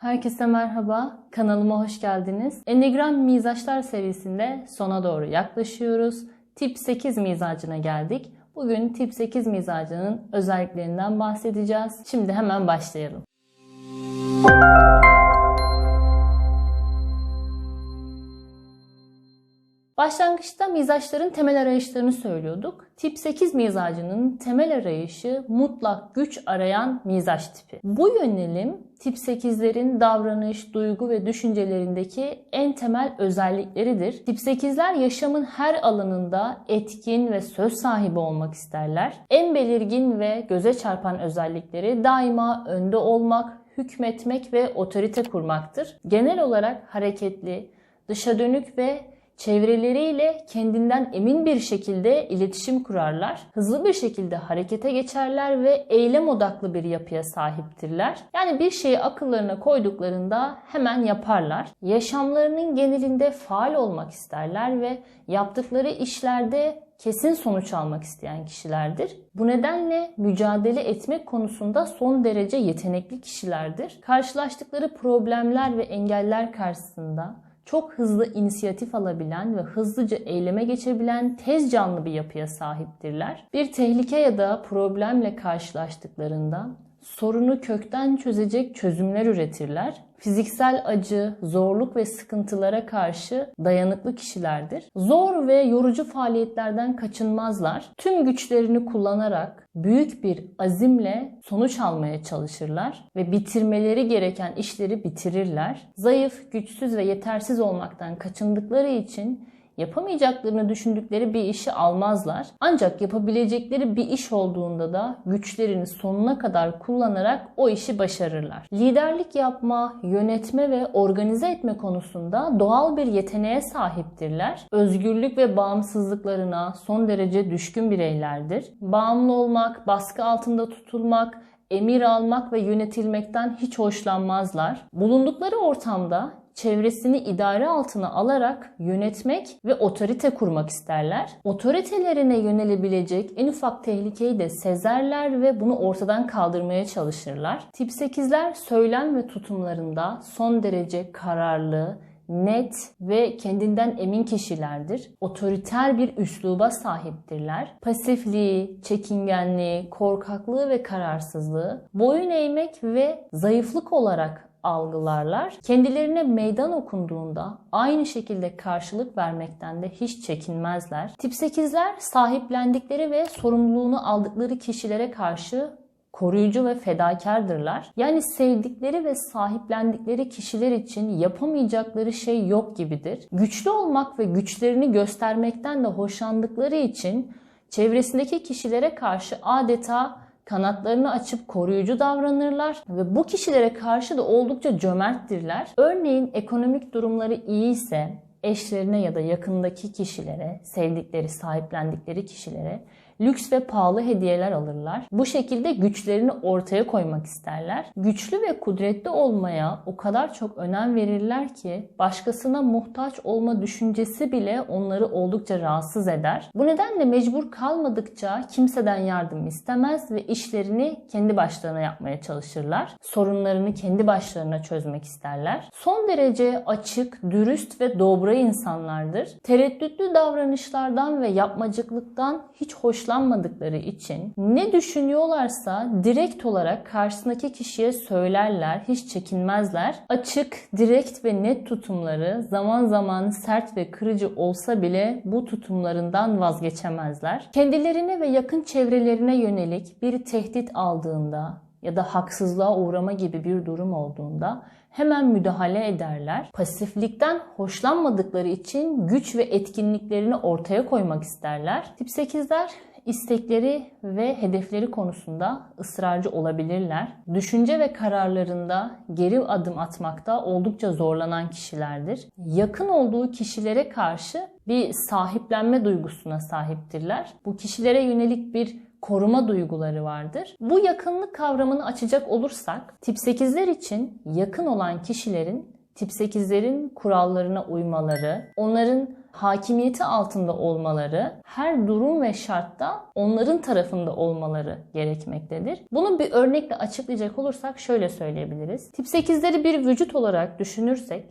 Herkese merhaba, kanalıma hoş geldiniz. Enneagram Mizaçlar serisinde sona doğru yaklaşıyoruz. Tip 8 mizacına geldik. Bugün tip 8 mizacının özelliklerinden bahsedeceğiz. Şimdi hemen başlayalım. Başlangıçta mizaçların temel arayışlarını söylüyorduk. Tip 8 mizacının temel arayışı mutlak güç arayan mizaç tipi. Bu yönelim tip 8'lerin davranış, duygu ve düşüncelerindeki en temel özellikleridir. Tip 8'ler yaşamın her alanında etkin ve söz sahibi olmak isterler. En belirgin ve göze çarpan özellikleri daima önde olmak, hükmetmek ve otorite kurmaktır. Genel olarak hareketli, dışa dönük ve çevreleriyle kendinden emin bir şekilde iletişim kurarlar. Hızlı bir şekilde harekete geçerler ve eylem odaklı bir yapıya sahiptirler. Yani bir şeyi akıllarına koyduklarında hemen yaparlar. Yaşamlarının genelinde faal olmak isterler ve yaptıkları işlerde kesin sonuç almak isteyen kişilerdir. Bu nedenle mücadele etmek konusunda son derece yetenekli kişilerdir. Karşılaştıkları problemler ve engeller karşısında çok hızlı inisiyatif alabilen ve hızlıca eyleme geçebilen tez canlı bir yapıya sahiptirler. Bir tehlike ya da problemle karşılaştıklarında sorunu kökten çözecek çözümler üretirler. Fiziksel acı, zorluk ve sıkıntılara karşı dayanıklı kişilerdir. Zor ve yorucu faaliyetlerden kaçınmazlar. Tüm güçlerini kullanarak büyük bir azimle sonuç almaya çalışırlar ve bitirmeleri gereken işleri bitirirler. Zayıf, güçsüz ve yetersiz olmaktan kaçındıkları için yapamayacaklarını düşündükleri bir işi almazlar. Ancak yapabilecekleri bir iş olduğunda da güçlerini sonuna kadar kullanarak o işi başarırlar. Liderlik yapma, yönetme ve organize etme konusunda doğal bir yeteneğe sahiptirler. Özgürlük ve bağımsızlıklarına son derece düşkün bireylerdir. Bağımlı olmak, baskı altında tutulmak, emir almak ve yönetilmekten hiç hoşlanmazlar. Bulundukları ortamda çevresini idare altına alarak yönetmek ve otorite kurmak isterler. Otoritelerine yönelebilecek en ufak tehlikeyi de sezerler ve bunu ortadan kaldırmaya çalışırlar. Tip 8'ler söylem ve tutumlarında son derece kararlı, net ve kendinden emin kişilerdir. Otoriter bir üsluba sahiptirler. Pasifliği, çekingenliği, korkaklığı ve kararsızlığı boyun eğmek ve zayıflık olarak algılarlar. Kendilerine meydan okunduğunda aynı şekilde karşılık vermekten de hiç çekinmezler. Tip 8'ler sahiplendikleri ve sorumluluğunu aldıkları kişilere karşı koruyucu ve fedakardırlar. Yani sevdikleri ve sahiplendikleri kişiler için yapamayacakları şey yok gibidir. Güçlü olmak ve güçlerini göstermekten de hoşlandıkları için çevresindeki kişilere karşı adeta kanatlarını açıp koruyucu davranırlar ve bu kişilere karşı da oldukça cömerttirler. Örneğin ekonomik durumları iyi ise eşlerine ya da yakındaki kişilere, sevdikleri, sahiplendikleri kişilere lüks ve pahalı hediyeler alırlar. Bu şekilde güçlerini ortaya koymak isterler. Güçlü ve kudretli olmaya o kadar çok önem verirler ki başkasına muhtaç olma düşüncesi bile onları oldukça rahatsız eder. Bu nedenle mecbur kalmadıkça kimseden yardım istemez ve işlerini kendi başlarına yapmaya çalışırlar. Sorunlarını kendi başlarına çözmek isterler. Son derece açık, dürüst ve dobra insanlardır. Tereddütlü davranışlardan ve yapmacıklıktan hiç hoşlanmazlar hoşlanmadıkları için ne düşünüyorlarsa direkt olarak karşısındaki kişiye söylerler, hiç çekinmezler. Açık, direkt ve net tutumları zaman zaman sert ve kırıcı olsa bile bu tutumlarından vazgeçemezler. Kendilerine ve yakın çevrelerine yönelik bir tehdit aldığında ya da haksızlığa uğrama gibi bir durum olduğunda hemen müdahale ederler. Pasiflikten hoşlanmadıkları için güç ve etkinliklerini ortaya koymak isterler. Tip 8'ler istekleri ve hedefleri konusunda ısrarcı olabilirler. Düşünce ve kararlarında geri adım atmakta oldukça zorlanan kişilerdir. Yakın olduğu kişilere karşı bir sahiplenme duygusuna sahiptirler. Bu kişilere yönelik bir koruma duyguları vardır. Bu yakınlık kavramını açacak olursak tip 8'ler için yakın olan kişilerin tip 8'lerin kurallarına uymaları, onların hakimiyeti altında olmaları, her durum ve şartta onların tarafında olmaları gerekmektedir. Bunu bir örnekle açıklayacak olursak şöyle söyleyebiliriz. Tip 8'leri bir vücut olarak düşünürsek,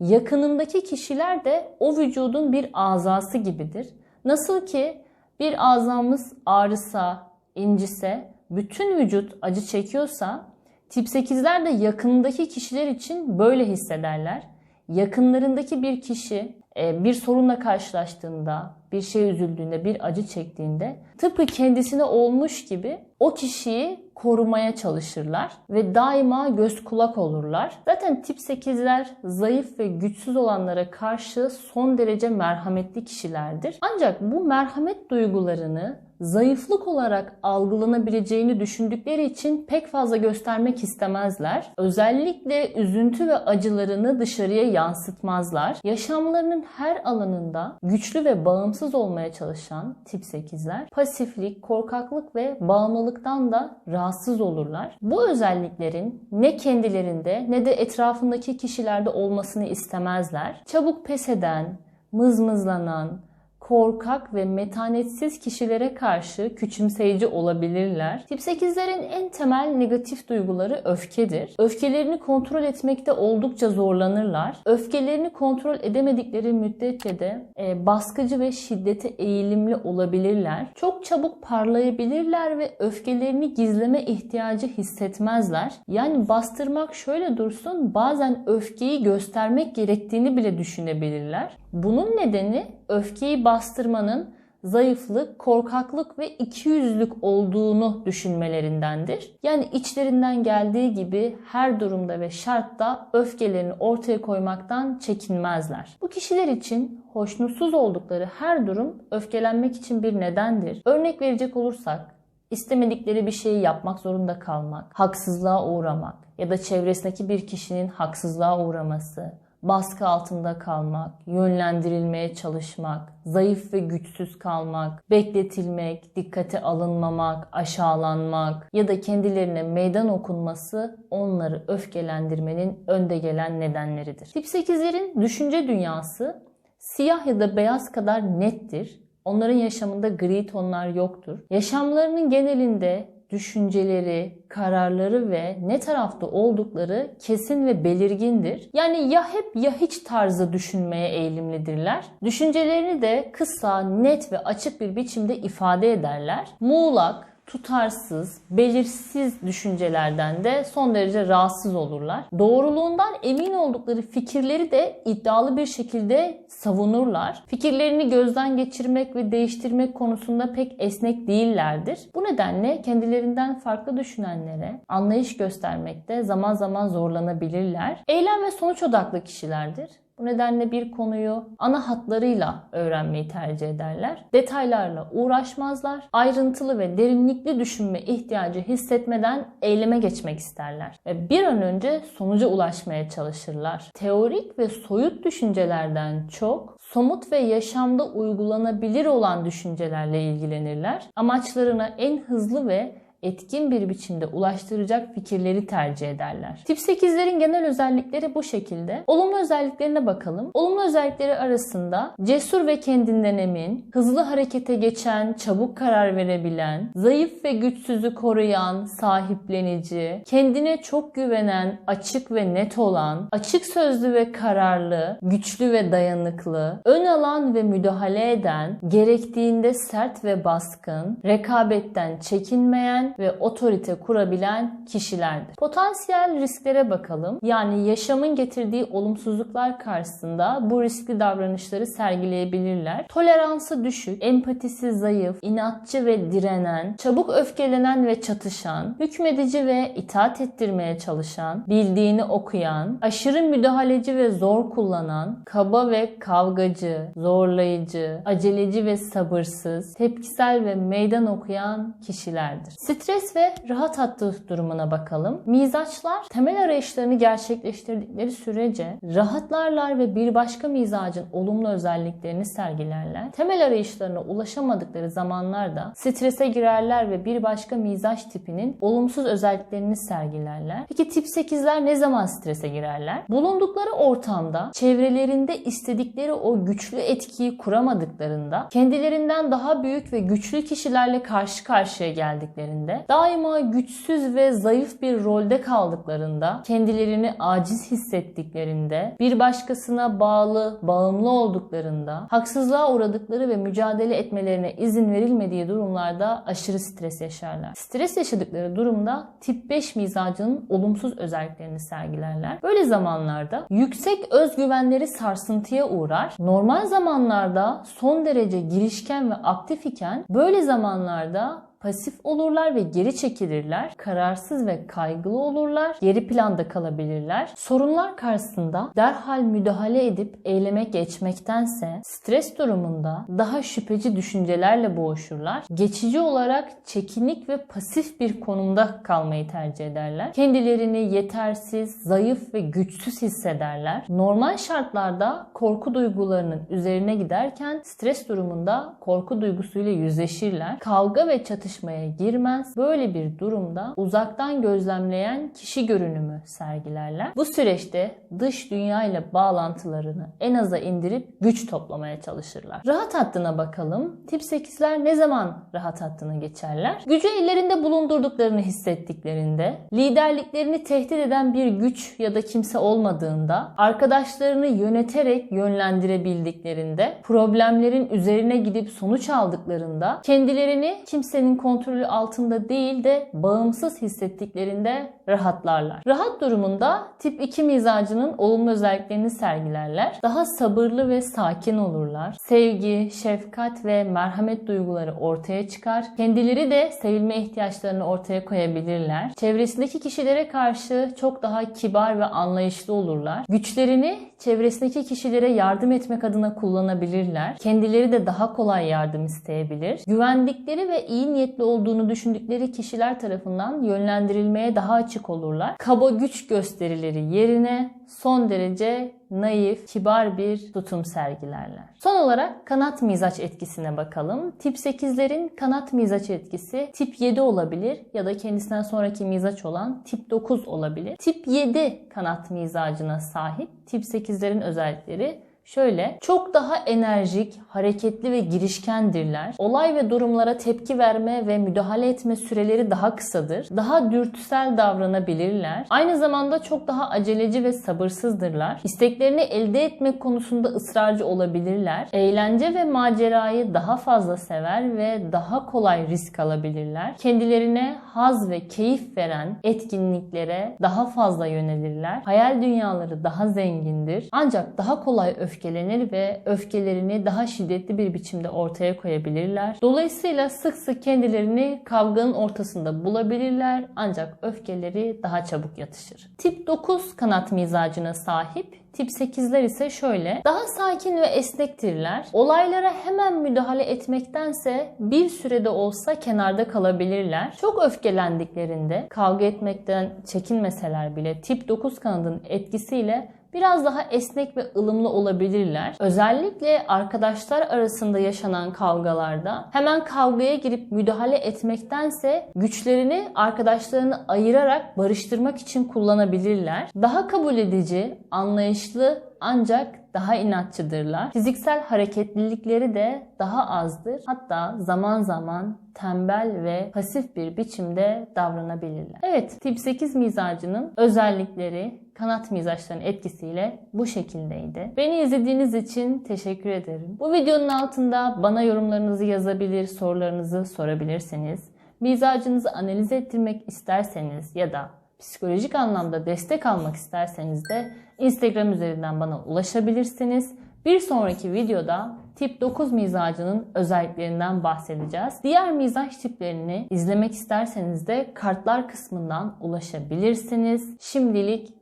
yakınındaki kişiler de o vücudun bir azası gibidir. Nasıl ki bir azamız ağrısa, incise, bütün vücut acı çekiyorsa, tip 8'ler de yakınındaki kişiler için böyle hissederler. Yakınlarındaki bir kişi bir sorunla karşılaştığında, bir şey üzüldüğünde, bir acı çektiğinde tıpkı kendisine olmuş gibi o kişiyi korumaya çalışırlar ve daima göz kulak olurlar. Zaten tip 8'ler zayıf ve güçsüz olanlara karşı son derece merhametli kişilerdir. Ancak bu merhamet duygularını zayıflık olarak algılanabileceğini düşündükleri için pek fazla göstermek istemezler. Özellikle üzüntü ve acılarını dışarıya yansıtmazlar. Yaşamlarının her alanında güçlü ve bağımsız olmaya çalışan tip 8'ler pasiflik, korkaklık ve bağımlılıktan da rahatsız olurlar. Bu özelliklerin ne kendilerinde ne de etrafındaki kişilerde olmasını istemezler. Çabuk pes eden, mızmızlanan, korkak ve metanetsiz kişilere karşı küçümseyici olabilirler. Tip 8'lerin en temel negatif duyguları öfkedir. Öfkelerini kontrol etmekte oldukça zorlanırlar. Öfkelerini kontrol edemedikleri müddetçe de e, baskıcı ve şiddete eğilimli olabilirler. Çok çabuk parlayabilirler ve öfkelerini gizleme ihtiyacı hissetmezler. Yani bastırmak şöyle dursun bazen öfkeyi göstermek gerektiğini bile düşünebilirler. Bunun nedeni öfkeyi bastırmanın zayıflık, korkaklık ve ikiyüzlülük olduğunu düşünmelerindendir. Yani içlerinden geldiği gibi her durumda ve şartta öfkelerini ortaya koymaktan çekinmezler. Bu kişiler için hoşnutsuz oldukları her durum öfkelenmek için bir nedendir. Örnek verecek olursak istemedikleri bir şeyi yapmak zorunda kalmak, haksızlığa uğramak ya da çevresindeki bir kişinin haksızlığa uğraması, baskı altında kalmak, yönlendirilmeye çalışmak, zayıf ve güçsüz kalmak, bekletilmek, dikkate alınmamak, aşağılanmak ya da kendilerine meydan okunması onları öfkelendirmenin önde gelen nedenleridir. Tip 8'lerin düşünce dünyası siyah ya da beyaz kadar nettir. Onların yaşamında gri tonlar yoktur. Yaşamlarının genelinde düşünceleri, kararları ve ne tarafta oldukları kesin ve belirgindir. Yani ya hep ya hiç tarzı düşünmeye eğilimlidirler. Düşüncelerini de kısa, net ve açık bir biçimde ifade ederler. Muğlak, tutarsız, belirsiz düşüncelerden de son derece rahatsız olurlar. Doğruluğundan emin oldukları fikirleri de iddialı bir şekilde savunurlar. Fikirlerini gözden geçirmek ve değiştirmek konusunda pek esnek değillerdir. Bu nedenle kendilerinden farklı düşünenlere anlayış göstermekte zaman zaman zorlanabilirler. Eylem ve sonuç odaklı kişilerdir. Bu nedenle bir konuyu ana hatlarıyla öğrenmeyi tercih ederler. Detaylarla uğraşmazlar. Ayrıntılı ve derinlikli düşünme ihtiyacı hissetmeden eyleme geçmek isterler. Ve bir an önce sonuca ulaşmaya çalışırlar. Teorik ve soyut düşüncelerden çok somut ve yaşamda uygulanabilir olan düşüncelerle ilgilenirler. Amaçlarına en hızlı ve etkin bir biçimde ulaştıracak fikirleri tercih ederler. Tip 8'lerin genel özellikleri bu şekilde. Olumlu özelliklerine bakalım. Olumlu özellikleri arasında cesur ve kendinden emin, hızlı harekete geçen, çabuk karar verebilen, zayıf ve güçsüzü koruyan, sahiplenici, kendine çok güvenen, açık ve net olan, açık sözlü ve kararlı, güçlü ve dayanıklı, ön alan ve müdahale eden, gerektiğinde sert ve baskın, rekabetten çekinmeyen, ve otorite kurabilen kişilerdir. Potansiyel risklere bakalım. Yani yaşamın getirdiği olumsuzluklar karşısında bu riskli davranışları sergileyebilirler. Toleransı düşük, empatisi zayıf, inatçı ve direnen, çabuk öfkelenen ve çatışan, hükmedici ve itaat ettirmeye çalışan, bildiğini okuyan, aşırı müdahaleci ve zor kullanan, kaba ve kavgacı, zorlayıcı, aceleci ve sabırsız, tepkisel ve meydan okuyan kişilerdir. Stres ve rahat hattı durumuna bakalım. Mizaçlar temel arayışlarını gerçekleştirdikleri sürece rahatlarlar ve bir başka mizacın olumlu özelliklerini sergilerler. Temel arayışlarına ulaşamadıkları zamanlarda strese girerler ve bir başka mizaç tipinin olumsuz özelliklerini sergilerler. Peki tip 8'ler ne zaman strese girerler? Bulundukları ortamda çevrelerinde istedikleri o güçlü etkiyi kuramadıklarında kendilerinden daha büyük ve güçlü kişilerle karşı karşıya geldiklerinde daima güçsüz ve zayıf bir rolde kaldıklarında kendilerini aciz hissettiklerinde bir başkasına bağlı, bağımlı olduklarında haksızlığa uğradıkları ve mücadele etmelerine izin verilmediği durumlarda aşırı stres yaşarlar. Stres yaşadıkları durumda tip 5 mizacının olumsuz özelliklerini sergilerler. Böyle zamanlarda yüksek özgüvenleri sarsıntıya uğrar. Normal zamanlarda son derece girişken ve aktif iken böyle zamanlarda pasif olurlar ve geri çekilirler. Kararsız ve kaygılı olurlar. Geri planda kalabilirler. Sorunlar karşısında derhal müdahale edip eyleme geçmektense stres durumunda daha şüpheci düşüncelerle boğuşurlar. Geçici olarak çekinik ve pasif bir konumda kalmayı tercih ederler. Kendilerini yetersiz, zayıf ve güçsüz hissederler. Normal şartlarda korku duygularının üzerine giderken stres durumunda korku duygusuyla yüzleşirler. Kavga ve çatışma tartışmaya girmez. Böyle bir durumda uzaktan gözlemleyen kişi görünümü sergilerler. Bu süreçte dış dünya ile bağlantılarını en aza indirip güç toplamaya çalışırlar. Rahat hattına bakalım. Tip 8'ler ne zaman rahat hattına geçerler? Gücü ellerinde bulundurduklarını hissettiklerinde, liderliklerini tehdit eden bir güç ya da kimse olmadığında, arkadaşlarını yöneterek yönlendirebildiklerinde, problemlerin üzerine gidip sonuç aldıklarında, kendilerini kimsenin kontrolü altında değil de bağımsız hissettiklerinde rahatlarlar. Rahat durumunda tip 2 mizacının olumlu özelliklerini sergilerler. Daha sabırlı ve sakin olurlar. Sevgi, şefkat ve merhamet duyguları ortaya çıkar. Kendileri de sevilme ihtiyaçlarını ortaya koyabilirler. Çevresindeki kişilere karşı çok daha kibar ve anlayışlı olurlar. Güçlerini çevresindeki kişilere yardım etmek adına kullanabilirler. Kendileri de daha kolay yardım isteyebilir. Güvendikleri ve iyi niyetli olduğunu düşündükleri kişiler tarafından yönlendirilmeye daha açık olurlar. Kaba güç gösterileri yerine son derece naif, kibar bir tutum sergilerler. Son olarak kanat mizaç etkisine bakalım. Tip 8'lerin kanat mizaç etkisi tip 7 olabilir ya da kendisinden sonraki mizaç olan tip 9 olabilir. Tip 7 kanat mizacına sahip tip 8'lerin özellikleri Şöyle çok daha enerjik, hareketli ve girişkendirler. Olay ve durumlara tepki verme ve müdahale etme süreleri daha kısadır. Daha dürtüsel davranabilirler. Aynı zamanda çok daha aceleci ve sabırsızdırlar. İsteklerini elde etmek konusunda ısrarcı olabilirler. Eğlence ve macerayı daha fazla sever ve daha kolay risk alabilirler. Kendilerine haz ve keyif veren etkinliklere daha fazla yönelirler. Hayal dünyaları daha zengindir. Ancak daha kolay öfkelenirler öfkelenir ve öfkelerini daha şiddetli bir biçimde ortaya koyabilirler. Dolayısıyla sık sık kendilerini kavganın ortasında bulabilirler ancak öfkeleri daha çabuk yatışır. Tip 9 kanat mizacına sahip Tip 8'ler ise şöyle. Daha sakin ve esnektirler. Olaylara hemen müdahale etmektense bir sürede olsa kenarda kalabilirler. Çok öfkelendiklerinde kavga etmekten çekinmeseler bile tip 9 kanadın etkisiyle biraz daha esnek ve ılımlı olabilirler. Özellikle arkadaşlar arasında yaşanan kavgalarda hemen kavgaya girip müdahale etmektense güçlerini arkadaşlarını ayırarak barıştırmak için kullanabilirler. Daha kabul edici, anlayışlı ancak daha inatçıdırlar. Fiziksel hareketlilikleri de daha azdır. Hatta zaman zaman tembel ve pasif bir biçimde davranabilirler. Evet, tip 8 mizacının özellikleri kanat mizaçların etkisiyle bu şekildeydi. Beni izlediğiniz için teşekkür ederim. Bu videonun altında bana yorumlarınızı yazabilir, sorularınızı sorabilirsiniz. Mizacınızı analiz ettirmek isterseniz ya da psikolojik anlamda destek almak isterseniz de Instagram üzerinden bana ulaşabilirsiniz. Bir sonraki videoda tip 9 mizacının özelliklerinden bahsedeceğiz. Diğer mizaç tiplerini izlemek isterseniz de kartlar kısmından ulaşabilirsiniz. Şimdilik